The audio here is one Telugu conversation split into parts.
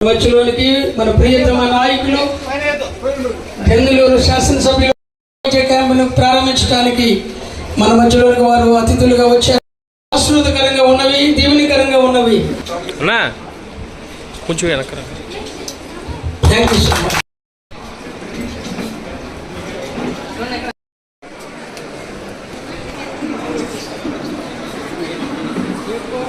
మధ్యలోనికి మన ప్రియతమ నాయకులు బెంగళూరు శాసనసభ్యులు క్యాంపును ప్రారంభించడానికి మన మధ్యలోనికి వారు అతిథులుగా వచ్చారు. ఆశ్రదకరంగా ఉన్నవి దీవెనికరంగా ఉన్నవి. కొంచెం థ్యాంక్ యూ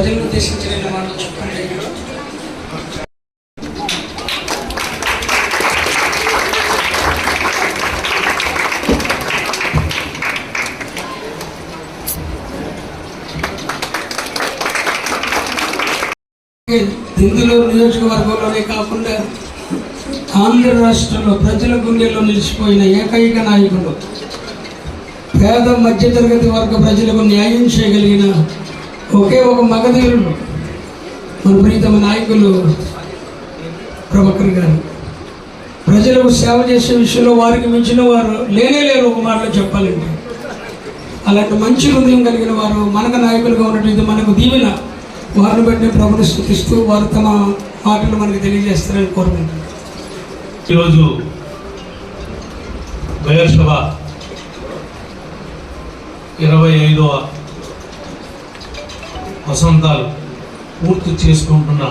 ప్రజలను ఉద్దేశించి రెండు మాటలు చెప్పండి. దిందులో నియోజకవర్గంలోనే కాకుండా ఆంధ్ర రాష్ట్రంలో ప్రజల గుండెల్లో నిలిచిపోయిన ఏకైక నాయకుడు పేద మధ్యతరగతి వర్గ ప్రజలకు న్యాయం చేయగలిగిన ఒకే ఒక మగధీరుడు. మన ప్రీతమ నాయకులు ప్రభాకర్ గారు. ప్రజలకు సేవ చేసే విషయంలో వారికి మించిన వారు లేనే లేరు ఒక మాటలో చెప్పాలంటే. అలాంటి మంచి హృదయం కలిగిన వారు మనకు నాయకులుగా ఉన్నటువంటి ఇది మనకు దీవెన వారిని బట్టి ప్రభుని స్థుతిస్తూ వారు తమ మాటలు మనకు తెలియజేస్తారని కోరుకుంటున్నాను. ఈరోజు బయర్సభ ఇరవై ఐదవ వసంతాలు పూర్తి చేసుకుంటున్న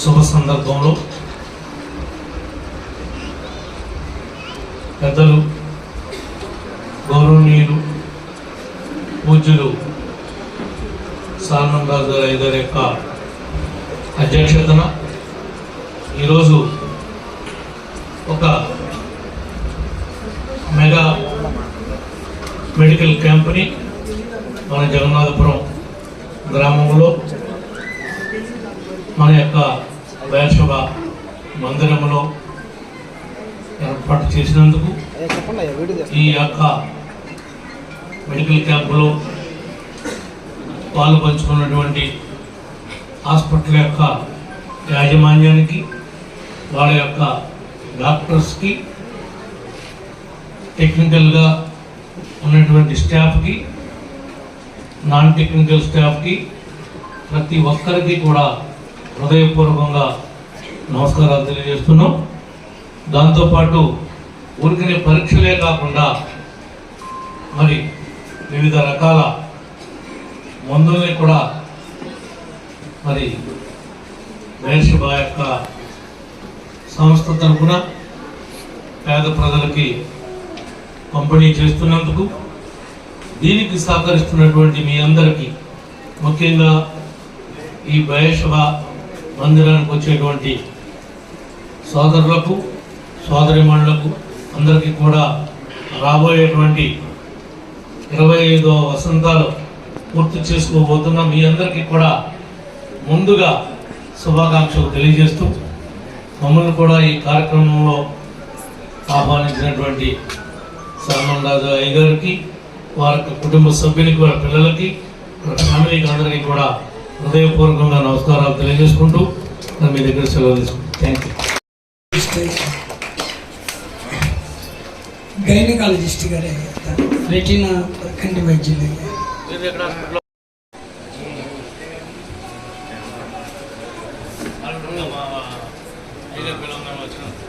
శుభ సందర్భంలో పెద్దలు గౌరవనీయులు పూజ్యులు సాల్మన్ రాజు గారి యొక్క అధ్యక్షతన ఈరోజు ఒక మెగా మెడికల్ క్యాంప్ని మన జగన్నాథపురం గ్రామంలో మన యొక్క వేషభ మందిరంలో ఏర్పాటు చేసినందుకు ఈ యొక్క మెడికల్ క్యాంపులో పాలు పంచుకున్నటువంటి హాస్పిటల్ యొక్క యాజమాన్యానికి వాళ్ళ యొక్క డాక్టర్స్కి టెక్నికల్గా ఉన్నటువంటి స్టాఫ్కి నాన్ టెక్నికల్ స్టాఫ్కి ప్రతి ఒక్కరికి కూడా హృదయపూర్వకంగా నమస్కారాలు తెలియజేస్తున్నాం. దాంతోపాటు ఊరికనే పరీక్షలే కాకుండా మరి వివిధ రకాల మందుల్ని కూడా మరి వేషభా యొక్క సంస్థ తరఫున పేద ప్రజలకి పంపిణీ చేస్తున్నందుకు దీనికి సహకరిస్తున్నటువంటి మీ అందరికీ ముఖ్యంగా ఈ భయేశ్వ మందిరానికి వచ్చేటువంటి సోదరులకు సోదరిమణులకు అందరికీ కూడా రాబోయేటువంటి ఇరవై ఐదో వసంతాలు పూర్తి చేసుకోబోతున్న మీ అందరికీ కూడా ముందుగా శుభాకాంక్షలు తెలియజేస్తూ మమ్మల్ని కూడా ఈ కార్యక్రమంలో ఆహ్వానించినటువంటి సల్మాన్ రాజు అయ్య గారికి వారి కుటుంబ సభ్యునికి వారి పిల్లలకి ఫ్యామిలీకి అందరికీ కూడా హృదయపూర్వకంగా నమస్కారాలు తెలియజేసుకుంటూ మీ దగ్గర సెలవు తీసుకుంటాను గారే వైద్యులు ఐదు పిల్లలు